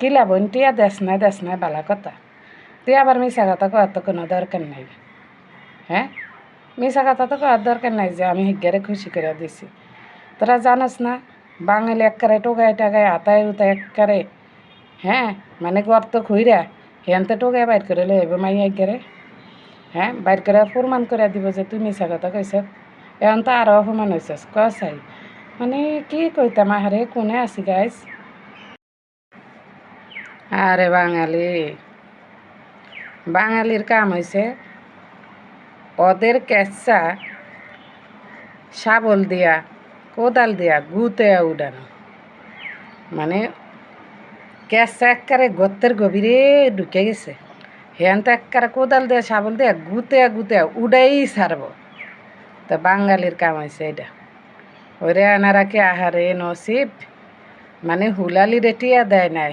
কিলা বোন টিয়া দেশ নাই দেশ নাই বালা কথা। তুই আবার মিশা কথা কওয়ার তো কোনো দরকার নাই। হ্যাঁ? মিশা কথা তো কওয়ার দরকার নাই যে আমি হিজ্ঞারে খুশি করে দিছি। তোরা জানাস না, বাঙালি এককারে টোগায় টাগায় আতায় উতায় এককারে হ্যাঁ? মানে গর্ত খুইরা, হেনতে টোগায় বাইর করে লই আইব মাই একগারে হ্যাঁ? বাইর করে প্রমাণ করে দিব যে তুই মিশা কথা কইছ এখন তো আরও অপমান হয়েছিস কসাই। মানে কি কইতাম, আহারে, কোনে আছি, গাইস? আরে বাঙালি। বাঙালির কাম হয়েছে ওদের কেঁচা শাবল দিয়া, কোদাল দিয়া গুতে উডানো। মানে কেঁচা এককারে গর্তের গভীরে ঢুকে গেছে। হেন তো একবারে কোদাল দিয়ে, শাবল দিয়া গুতে গুতে উড়াই ছাড়ব। তো বাঙালির কাম হয়েছে এটা ওরে আনারা কি আহারে নসিব। মানে হুলালি রেটিয়া দেয় নাই।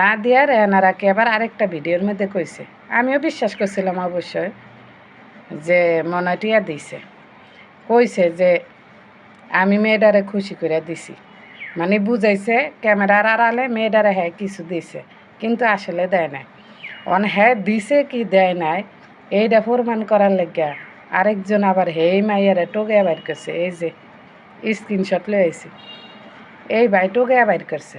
না দিয়ার এনারাকে আবার আরেকটা ভিডিওর মধ্যে কইছে। আমিও বিশ্বাস করছিলাম অবশ্যই যে মনটিয়া দিছে। কইছে যে আমি মেয়েটারে খুশি করে দিছি। মানে বুঝাইছে ক্যামেরার আড়ালে মেয়েটারে হ্যাঁ কিছু দিছে, কিন্তু আসলে দেয় নাই। অন হ্যাঁ দিছে কি দেয় নাই এইটা প্রমাণ করার লেগা আরেকজন আবার হেই মাইয়ারে টোগে বাইর করছে। এই যে স্ক্রিনশট লয়ে আইছি। এই ভাই টোগে বাইর করছে।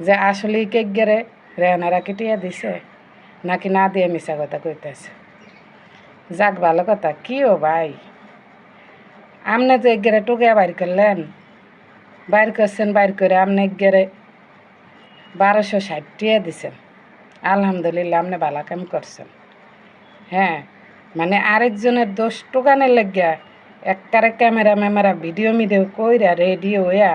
যে আসলে কেক গেরে রেহানারা কেটিয়া দিছে, নাকি না দিয়ে মিশা কথা কইতেছে? যাক, ভালো কথা, কি ও ভাই? আপনি তো এক গেরে টোকে বাইর করলেন, বাইর করছেন, বাইর করে আপনি এক গেরে বারোশো ষাট টিয়া দিছেন। আলহামদুলিল্লাহ আপনি ভালো কাম করছেন। হ্যাঁ মানে আরেকজনের দোষ টোকানের লাগিয়া একবারে ক্যামেরা ম্যামেরা ভিডিও মিডিও কইরা রেডিও হইয়া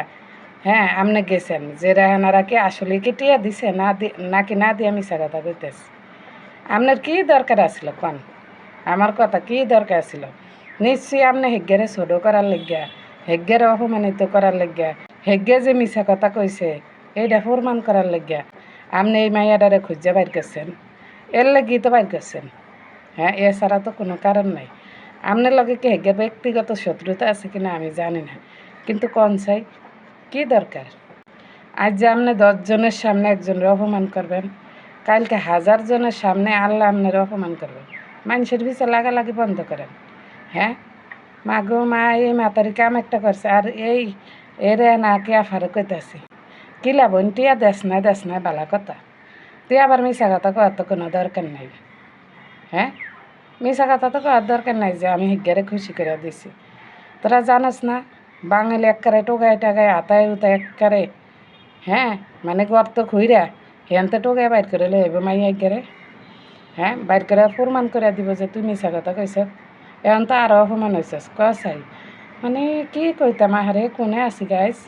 হ্যাঁ আপনি গেছেন। যে রেহানারা কি আসলে কি টিয়া দিছে? না নাকি না দিয়ে মিশা কথা কইতেছে? আপনার কি দরকার আছিল কন? আমার কথা কি দরকার ছিল নিশ্চয়ই আপনি হেগ্গেরে ছোটো করার লাগিয়া, হেগ্গেরে অপমানিত করার লাগিয়া, হেগ্গে যে মিশা কথা কইছে এইটা প্রমাণ করার লাগিয়া আপনি এই মাইয়াডারে খুঁজে বাইর করছেন? এর লাগি তো বাইর করছেন। হ্যাঁ এছাড়া তো কোনো কারণ নাই। আপনার লগে কি হেগ্গের ব্যক্তিগত শত্রুতা আছে কিনা আমি জানি না। কিন্তু কন চাই? কি দরকার? আজ যে আপনি দশজনের সামনে একজনের অপমান করবেন, কালকে হাজার জনের সামনে আল্লাহ আপনার অপমান করবেন। মানুষের পিছিয়ে লাগালাগি বন্ধ করেন। হ্যাঁ? মা গো মা, এই মাতারি কাম একটা করছে, আর এই, এরে না কে আফারে কইতাছি। কিলা বোন টিয়া দেশ নাই দেশ নাই, বালা কথা। তুই আবার মিশা কথা কওয়ার কোনো দরকার নাই। হ্যাঁ? মিশা কথা তো কওয়ার দরকার নাই যে আমি হিজ্ঞারে খুশি করে দিছি। তোরা জানাস না বাঙালি এককারে টোগায় টাগায় আতায় উতায় এককারে হ্যাঁ? মানে গর্ত খুইরা হেনতে টোগায় বাইর করে লই আইব মাই একবারে হ্যাঁ? বাইর করে প্রমাণ করে দিব যে তুই মিশা কথা কইছ। এখন তো আরও অপমান হয়েছিস চাই মানে কি কইতাম আহারে, কোনে আছি গাইস